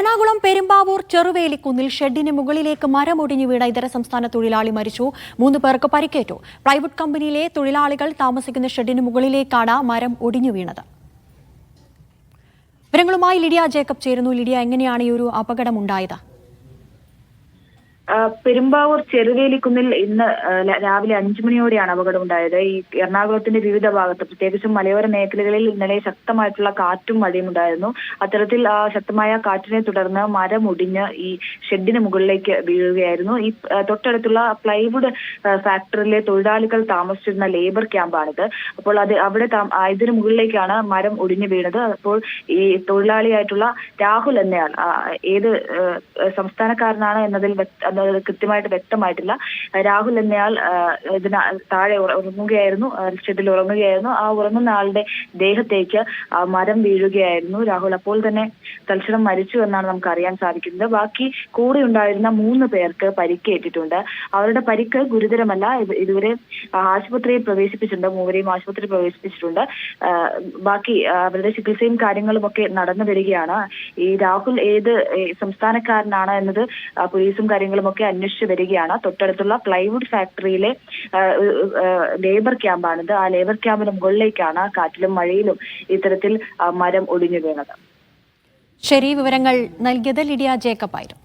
എറണാകുളം പെരുമ്പാവൂർ ചെറുവേലിക്കുന്നിൽ ഷെഡിന് മുകളിലേക്ക് മരമൊടിഞ്ഞു വീണ ഇതര സംസ്ഥാന തൊഴിലാളി മരിച്ചു. മൂന്ന് പേർക്ക് പരിക്കേറ്റു. പ്ലൈവുഡ് കമ്പനിയിലെ തൊഴിലാളികൾ താമസിക്കുന്ന ഷെഡിന് മുകളിലേക്കാണ് മരം ഒടിഞ്ഞു വീണത്. വിവരങ്ങളുമായി ലിഡിയ ജേക്കബ് ചേരുന്നു. ലിഡിയ എങ്ങനെയാണ് ഈ ഒരു അപകടം ഉണ്ടായത് ആ, പെരുമ്പാവൂർ ചെറുവേലിക്കുന്നിൽ ഇന്ന് രാവിലെ അഞ്ചു മണിയോടെയാണ് അപകടം ഉണ്ടായത് ഈ എറണാകുളത്തിന്റെ വിവിധ ഭാഗത്ത് പ്രത്യേകിച്ചും മലയോര മേഖലകളിൽ ഇന്നലെ ശക്തമായിട്ടുള്ള കാറ്റും മഴയും ഉണ്ടായിരുന്നു. അത്തരത്തിൽ ശക്തമായ കാറ്റിനെ തുടർന്ന് മരം ഒടിഞ്ഞ് ഈ ഷെഡിന് മുകളിലേക്ക് വീഴുകയായിരുന്നു. ഈ തൊട്ടടുത്തുള്ള പ്ലൈവുഡ് ഫാക്ടറിയിലെ തൊഴിലാളികൾ താമസിച്ചിരുന്ന ലേബർ ക്യാമ്പാണിത്. അപ്പോൾ അത് അവിടെ ഇതിന് മുകളിലേക്കാണ് മരം ഒടിഞ്ഞു വീണത്. അപ്പോൾ ഈ തൊഴിലാളിയായിട്ടുള്ള രാഹുൽ എന്നയാൾ ഏത് സംസ്ഥാനക്കാരനാണ് എന്നതിൽ അത് കൃത്യമായിട്ട് വ്യക്തമായിട്ടില്ല. രാഹുൽ എന്നയാൾ ഇതിന് താഴെ ഉറ- ഉറങ്ങുകയായിരുന്നു ഷെഡിൽ ഉറങ്ങുകയായിരുന്നു. ആ ഉറങ്ങുന്ന ആളുടെ ദേഹത്തേക്ക് മരം വീഴുകയായിരുന്നു. രാഹുൽ അപ്പോൾ തന്നെ തൽക്ഷണം മരിച്ചു എന്നാണ് നമുക്ക് അറിയാൻ സാധിക്കുന്നത്. ബാക്കി കൂടെ ഉണ്ടായിരുന്ന മൂന്ന് പേർക്ക് പരിക്കേറ്റിട്ടുണ്ട്. അവരുടെ പരിക്ക് ഗുരുതരമല്ല. ഇതുവരെ ആശുപത്രിയിൽ പ്രവേശിപ്പിച്ചിട്ടുണ്ട്. മൂവരെയും ആശുപത്രിയിൽ പ്രവേശിപ്പിച്ചിട്ടുണ്ട്. ബാക്കി അവരുടെ ചികിത്സയും കാര്യങ്ങളും ഒക്കെ നടന്നു വരികയാണ്. ഈ രാഹുൽ ഏത് സംസ്ഥാനക്കാരനാണ് എന്നത് പോലീസും കാര്യങ്ങളും ഒക്കെ അന്വേഷിച്ചു വരികയാണ്. തൊട്ടടുത്തുള്ള പ്ലൈവുഡ് ഫാക്ടറിയിലെ ലേബർ ക്യാമ്പാണിത് ആ ലേബർ ക്യാമ്പിന് മുകളിലേക്കാണ് കാറ്റിലും മഴയിലും ഇത്തരത്തിൽ മരം ഒടിഞ്ഞു വീണത്. ശരി വിവരങ്ങൾ നൽകിയത് ലിഡിയ ജേക്കബ് ആയിരുന്നു.